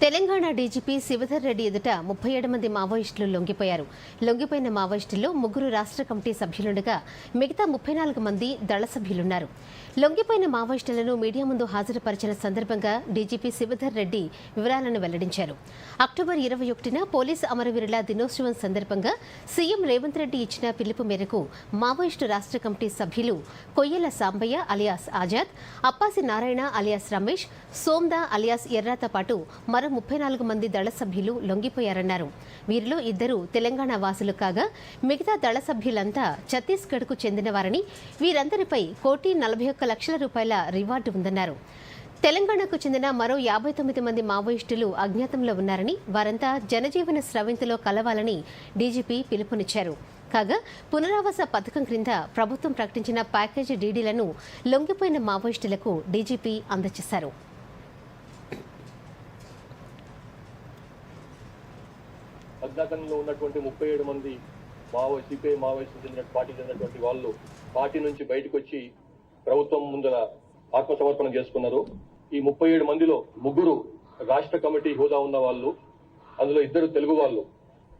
Telangana DGP Shivadhar Reddy ఎదుట ముప్పై ఏడు మంది మావోయిస్టులు లొంగిపోయారు. లొంగిపోయిన మావోయిస్టుల్లో ముగ్గురు రాష్ట్ర కమిటీ సభ్యులుండగా మిగతా ముప్పై నాలుగు మంది దళ సభ్యులున్నారు. లొంగిపోయిన మావోయిస్టులను మీడియా ముందు హాజరుపరిచిన సందర్భంగా డీజీపీ శివధర్ రెడ్డి వివరాలను వెల్లడించారు. అక్టోబర్ ఇరవై ఒకటిన పోలీసు అమరవీరుల దినోత్సవం సందర్భంగా సీఎం రేవంత్ రెడ్డి ఇచ్చిన పిలుపు మేరకు మావోయిస్టు రాష్ట్ర కమిటీ సభ్యులు Koyyala Sambaiah alias Azad Appasi Narayana alias Ramesh Somda alias ఎర్రాతో పాటు మరో ముప్పై నాలుగు మంది దళ సభ్యులు లొంగిపోయారన్నారు. వీరిలో ఇద్దరు తెలంగాణ వాసులు కాగా మిగతా దళ సభ్యులంతా ఛత్తీస్గఢ్కు చెందినవారని వీరందరిపై కోటి నలభై ఒక్క లక్షల రూపాయల రివార్డు ఉందన్నారు. తెలంగాణకు చెందిన మరో యాభై తొమ్మిది మంది మావోయిస్టులు అజ్ఞాతంలో ఉన్నారని వారంతా జనజీవన స్రవింతలో కలవాలని డీజీపీ పిలుపునిచ్చారు. కాగా పునరావాస పథకం క్రింద ప్రభుత్వం ప్రకటించిన ప్యాకేజీ డీడీలను లొంగిపోయిన మావోయిస్టులకు డీజీపీ అందజేశారు. అజ్ఞాతంలో ఉన్నటువంటి ముప్పై ఏడు మంది మావో సిపిఐ మావోయిస్టు చెందిన పార్టీ చెందినటువంటి వాళ్ళు పార్టీ నుంచి బయటకు వచ్చి ప్రభుత్వం ముందర ఆత్మసమర్పణ చేసుకున్నారు. ఈ ముప్పై ఏడు మందిలో ముగ్గురు రాష్ట్ర కమిటీ హోదా ఉన్న వాళ్ళు అందులో ఇద్దరు తెలుగు వాళ్ళు.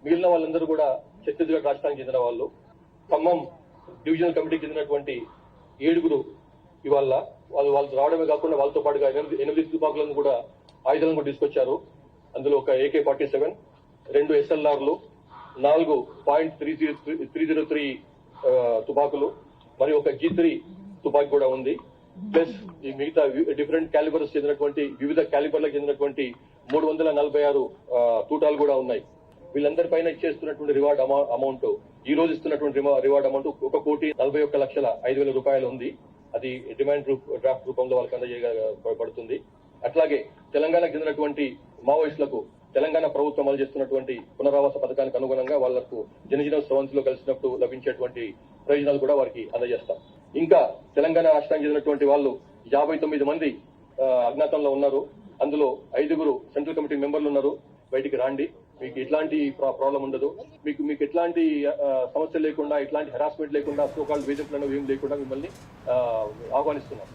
మిగిలిన వాళ్ళందరూ కూడా ఛత్తీస్గఢ్ రాష్ట్రానికి చెందిన వాళ్ళు. ఖమ్మం డివిజనల్ కమిటీకి చెందినటువంటి ఏడుగురు ఇవాళ వాళ్ళు వాళ్ళు రావడమే కాకుండా వాళ్ళతో పాటుగా ఎనిమిది ఎనిమిది తుపాకులను కూడా ఆయుధాలను కూడా తీసుకొచ్చారు. అందులో ఒక ఏకే ఫార్టీ సెవెన్ రెండు ఎస్ఎల్ఆర్లు నాలుగు point three zero three zero three తుపాకులు మరియు ఒక జీ త్రీ తుపాకి కూడా ఉంది. ప్లస్ ఈ మిగతా డిఫరెంట్ క్యాలిబర్స్ చెందినటువంటి వివిధ క్యాలిబర్లకు చెందినటువంటి మూడు వందల నలభై ఆరు తూటాలు కూడా ఉన్నాయి. వీళ్ళందరి పైన ఇచ్చేస్తున్నటువంటి రివార్డ్ అమౌంట్ ఈ రోజు ఇస్తున్నటువంటి రివార్డ్ అమౌంట్ ఒక కోటి నలభై ఒక్క లక్షల ఐదు వేల రూపాయలు ఉంది. అది డిమాండ్ రూప్ డ్రాఫ్ట్ రూపంలో వాళ్ళకి అందజేయబడుతుంది అట్లాగే తెలంగాణకు చెందినటువంటి మావోయిస్టులకు తెలంగాణ ప్రభుత్వం అమలు చేస్తున్నటువంటి పునరావాస పథకానికి అనుగుణంగా వాళ్ళకు జనజీవన సవంతిలో కలిసినప్పుడు లభించేటువంటి ప్రయోజనాలు కూడా వారికి అందజేస్తాం. ఇంకా తెలంగాణ రాష్ట్రానికి చెందినటువంటి వాళ్ళు యాభై తొమ్మిది మంది ఆ, అజ్ఞాతంలో ఉన్నారు. అందులో ఐదుగురు సెంట్రల్ కమిటీ మెంబర్లు ఉన్నారు. బయటికి రాండి. మీకు ఎట్లాంటి ప్రాబ్లం ఉండదు. మీకు మీకు ఎట్లాంటి సమస్య లేకుండా ఎట్లాంటి హెరాస్మెంట్ లేకుండా సోకాల్ వేధింపులను ఏం లేకుండా మిమ్మల్ని ఆహ్వానిస్తున్నాం.